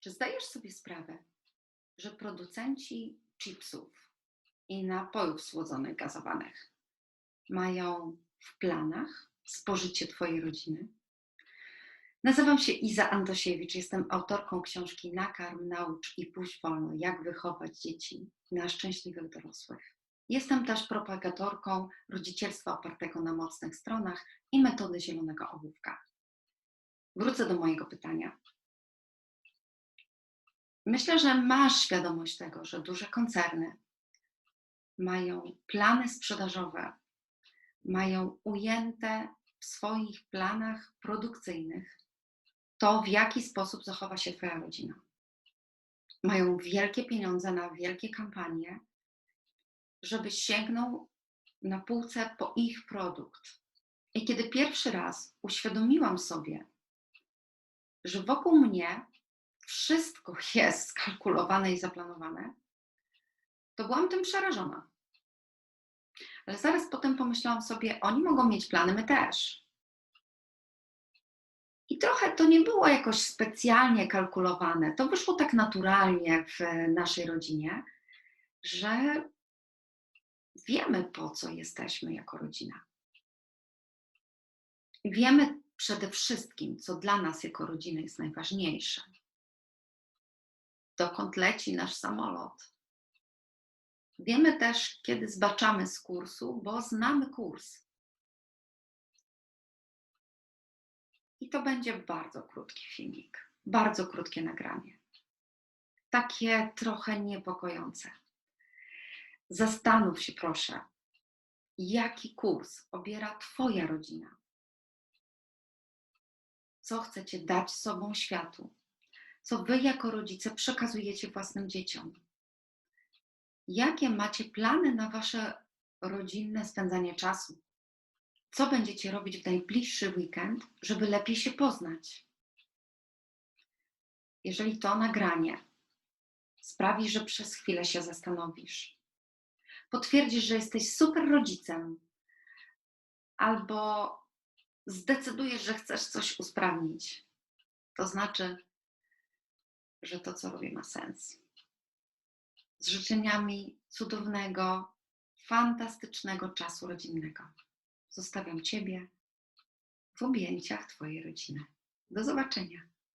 Czy zdajesz sobie sprawę, że producenci chipsów i napojów słodzonych gazowanych mają w planach spożycie Twojej rodziny? Nazywam się Iza Antosiewicz, jestem autorką książki Nakarm, naucz i pójść wolno, jak wychować dzieci na szczęśliwych dorosłych. Jestem też propagatorką rodzicielstwa opartego na mocnych stronach i metody zielonego ołówka. Wrócę do mojego pytania. Myślę, że masz świadomość tego, że duże koncerny mają plany sprzedażowe, mają ujęte w swoich planach produkcyjnych to, w jaki sposób zachowa się Twoja rodzina. Mają wielkie pieniądze na wielkie kampanie, żeby sięgnął na półce po ich produkt. I kiedy pierwszy raz uświadomiłam sobie, że wokół mnie wszystko jest skalkulowane i zaplanowane, to byłam tym przerażona. Ale zaraz potem pomyślałam sobie, oni mogą mieć plany, my też. I trochę to nie było jakoś specjalnie kalkulowane. To wyszło tak naturalnie w naszej rodzinie, że wiemy, po co jesteśmy jako rodzina. Wiemy przede wszystkim, co dla nas jako rodziny jest najważniejsze. Dokąd leci nasz samolot. Wiemy też, kiedy zbaczamy z kursu, bo znamy kurs. I to będzie bardzo krótki filmik, bardzo krótkie nagranie. Takie trochę niepokojące. Zastanów się proszę, jaki kurs obiera Twoja rodzina. Co chcecie dać sobą światu? Co Wy jako rodzice przekazujecie własnym dzieciom? Jakie macie plany na Wasze rodzinne spędzanie czasu? Co będziecie robić w najbliższy weekend, żeby lepiej się poznać? Jeżeli to nagranie sprawi, że przez chwilę się zastanowisz, potwierdzisz, że jesteś super rodzicem, albo zdecydujesz, że chcesz coś usprawnić, to znaczy, że to, co robię, ma sens. Z życzeniami cudownego, fantastycznego czasu rodzinnego. Zostawiam Ciebie w objęciach Twojej rodziny. Do zobaczenia.